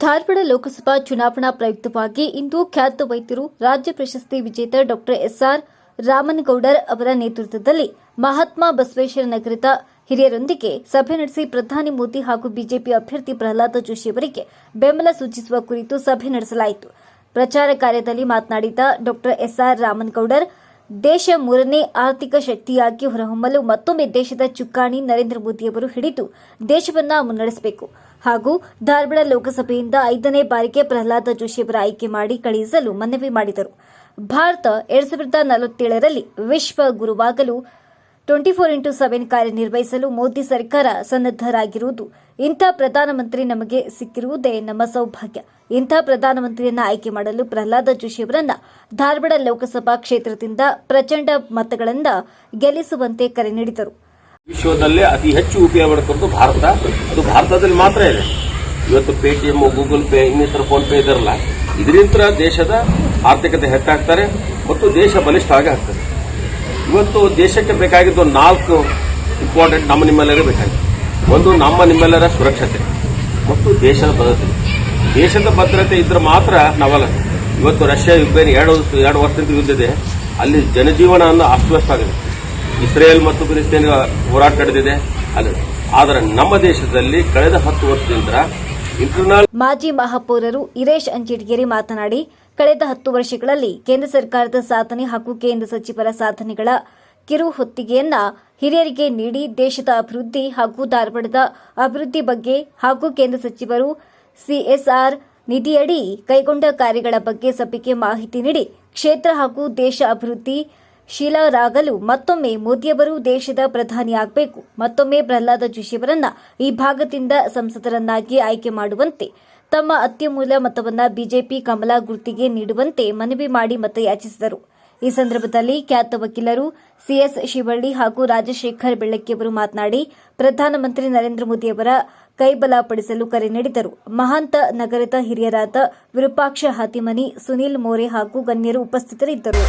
ಧಾರವಾಡ ಲೋಕಸಭಾ ಚುನಾವಣಾ ಪ್ರಯುಕ್ತವಾಗಿ ಇಂದು ಖ್ಯಾತ ವೈದ್ಯರು ರಾಜ್ಯ ಪ್ರಶಸ್ತಿ ವಿಜೇತ ಡಾಕ್ಟರ್ ಎಸ್ಆರ್ ರಾಮನಗೌಡರ್ ಅವರ ನೇತೃತ್ವದಲ್ಲಿ ಮಹಾತ್ಮ ಬಸವೇಶ್ವರ ನಗರದ ಹಿರಿಯರೊಂದಿಗೆ ಸಭೆ ನಡೆಸಿ ಪ್ರಧಾನಿ ಮೋದಿ ಹಾಗೂ ಬಿಜೆಪಿ ಅಭ್ಯರ್ಥಿ ಪ್ರಹ್ಲಾದ ಜೋಶಿ ಅವರಿಗೆ ಬೆಂಬಲ ಸೂಚಿಸುವ ಕುರಿತು ಸಭೆ ನಡೆಸಲಾಯಿತು. ಪ್ರಚಾರ ಕಾರ್ಯದಲ್ಲಿ ಮಾತನಾಡಿದ ಡಾಕ್ಟರ್ ಎಸ್ಆರ್ ರಾಮನಗೌಡರ್ ದೇಶ ಮೂರನೇ ಆರ್ಥಿಕ ಶಕ್ತಿಯಾಗಿ ಹೊರಹೊಮ್ಮಲು ಮತ್ತೊಮ್ಮೆ ದೇಶದ ಚುಕ್ಕಾಣಿ ನರೇಂದ್ರ ಮೋದಿಯವರು ಹಿಡಿದು ದೇಶವನ್ನ ಮುನ್ನಡೆಸಬೇಕು. ಹಾಗೂ ಧಾರವಾಡ ಲೋಕಸಭೆಯಿಂದ ಐದನೇ ಬಾರಿಗೆ ಪ್ರಹ್ಲಾದ ಜೋಶಿಯವರ ಆಯ್ಕೆ ಮಾಡಿ ಕಳುಹಿಸಲು ಮನವಿ ಮಾಡಿದರು. ಭಾರತ ಎರಡ್ ಸಾವಿರದ ನಲವತ್ತೇಳರಲ್ಲಿ ವಿಶ್ವ ಗುರುವಾಗಲು ಟ್ವೆಂಟಿ ಫೋರ್ ಇಂಟು ಸೆವೆನ್ ಕಾರ್ಯನಿರ್ವಹಿಸಲು ಮೋದಿ ಸರ್ಕಾರ ಸನ್ನದ್ಧರಾಗಿರುವುದು. ಇಂಥ ಪ್ರಧಾನಮಂತ್ರಿ ನಮಗೆ ಸಿಕ್ಕಿರುವುದೇ ನಮ್ಮ ಸೌಭಾಗ್ಯ. ಇಂಥ ಪ್ರಧಾನಮಂತ್ರಿಯನ್ನ ಆಯ್ಕೆ ಮಾಡಲು ಪ್ರಹ್ಲಾದ ಜೋಶಿಯವರನ್ನ ಧಾರವಾಡ ಲೋಕಸಭಾ ಕ್ಷೇತ್ರದಿಂದ ಪ್ರಚಂಡ ಮತಗಳಿಂದ ಗೆಲ್ಲಿಸುವಂತೆ ಕರೆ ನೀಡಿದರು. ವಿಶ್ವದಲ್ಲೇ ಅತಿ ಹೆಚ್ಚು ಉಪಯೋಗ ಭಾರತ. ಅದು ಭಾರತದಲ್ಲಿ ಮಾತ್ರ ಇದೆ ಇವತ್ತು ಪೇಟಿಎಂ ಗೂಗಲ್ ಪೇ ಇನ್ನಿತರ ಫೋನ್ ಪೇ ಇದರಲ್ಲ. ಇದರಿಂದ ದೇಶದ ಆರ್ಥಿಕತೆ ಹೆಚ್ಚಾಗ್ತಾರೆ ಮತ್ತು ದೇಶ ಬಲಿಷ್ಠವಾಗಿ ಆಗ್ತದೆ. ಇವತ್ತು ದೇಶಕ್ಕೆ ಬೇಕಾಗಿದ್ದು ನಾಲ್ಕು ಇಂಪಾರ್ಟೆಂಟ್ ನಮ್ಮ ನಿಮ್ಮೆಲ್ಲರೇ ಬೇಕಾಗಿದೆ. ಒಂದು ನಮ್ಮ ನಿಮ್ಮೆಲ್ಲರ ಸುರಕ್ಷತೆ ಮತ್ತು ದೇಶದ ಭದ್ರತೆ. ದೇಶದ ಭದ್ರತೆ ಇದ್ರೆ ಮಾತ್ರ ನಾವಲ್ಲ. ಇವತ್ತು ರಷ್ಯಾ, ಯುಕ್ರೇನ್ ಎರಡು ಎರಡು ವರ್ಷದಿಂದ ಯುದ್ಧ ಇದೆ. ಅಲ್ಲಿ ಜನಜೀವನ ಅನ್ನೋ ಅಸ್ತವ್ಯಸ್ತ ಆಗಿದೆ. ಇಸ್ರೇಲ್ ಮತ್ತು ಫಿಲಿಸ್ತೀನ್ ಹೋರಾಟ ನಡೆದಿದೆ. ಅಲ್ಲಿ ಆದರೆ ನಮ್ಮ ದೇಶದಲ್ಲಿ ಕಳೆದ ಹತ್ತು ವರ್ಷದಿಂದ ಮಾಜಿ ಮಹಾಪೌರರು ಇರೇಶ್ ಅಂಚಿಟಗೇರಿ ಮಾತನಾಡಿ, ಕಳೆದ ಹತ್ತು ವರ್ಷಗಳಲ್ಲಿ ಕೇಂದ್ರ ಸರ್ಕಾರದ ಸಾಧನೆ ಹಾಗೂ ಕೇಂದ್ರ ಸಚಿವರ ಸಾಧನೆಗಳ ಕಿರು ಹೊತ್ತಿಗೆಯನ್ನ ಹಿರಿಯರಿಗೆ ನೀಡಿ ದೇಶದ ಅಭಿವೃದ್ಧಿ ಹಾಗೂ ಧಾರವಾಡದ ಅಭಿವೃದ್ಧಿ ಬಗ್ಗೆ ಹಾಗೂ ಕೇಂದ್ರ ಸಚಿವರು ಸಿಎಸ್ಆರ್ ನಿಧಿಯಡಿ ಕೈಗೊಂಡ ಕಾರ್ಯಗಳ ಬಗ್ಗೆ ಸಭೆಗೆ ಮಾಹಿತಿ ನೀಡಿ, ಕ್ಷೇತ್ರ ಹಾಗೂ ದೇಶ ಅಭಿವೃದ್ಧಿ ಶೀಲರಾಗಲು ಮತ್ತೊಮ್ಮೆ ಮೋದಿಯವರು ದೇಶದ ಪ್ರಧಾನಿಯಾಗಬೇಕು ಮತ್ತೊಮ್ಮೆ ಪ್ರಹ್ಲಾದ ಜೋಶಿಯವರನ್ನ ಈ ಭಾಗದಿಂದ ಸಂಸದರನ್ನಾಗಿ ಆಯ್ಕೆ ಮಾಡುವಂತೆ. ತಮ್ಮ ಅತ್ಯಮೂಲ ಮತವನ್ನ ಬಿಜೆಪಿ ಕಮಲ ಗುರ್ತಿಗೆ ನೀಡುವಂತೆ ಮನವಿ ಮಾಡಿ ಮತಯಾಚಿಸಿದರು ಈ ಸಂದರ್ಭದಲ್ಲಿ ಖ್ಯಾತ ವಕೀಲರು ಸಿಎಸ್ ಶಿವಳ್ಳಿ ಹಾಗೂ ರಾಜಶೇಖರ್ ಬೆಳ್ಳಕ್ಕಿಯವರು ಮಾತನಾಡಿ, ಪ್ರಧಾನಮಂತ್ರಿ ನರೇಂದ್ರ ಮೋದಿಯವರ ಕೈಬಲಪಡಿಸಲು ಕರೆ ನೀಡಿದರು. ಮಹಾಂತ ನಗರದ ಹಿರಿಯರಾದ ವಿರೂಪಾಕ್ಷ ಹಾತಿಮನಿ, ಸುನೀಲ್ ಮೋರೆ ಹಾಗೂ ಗಣ್ಯರು ಉಪಸ್ಥಿತರಿದ್ದರು.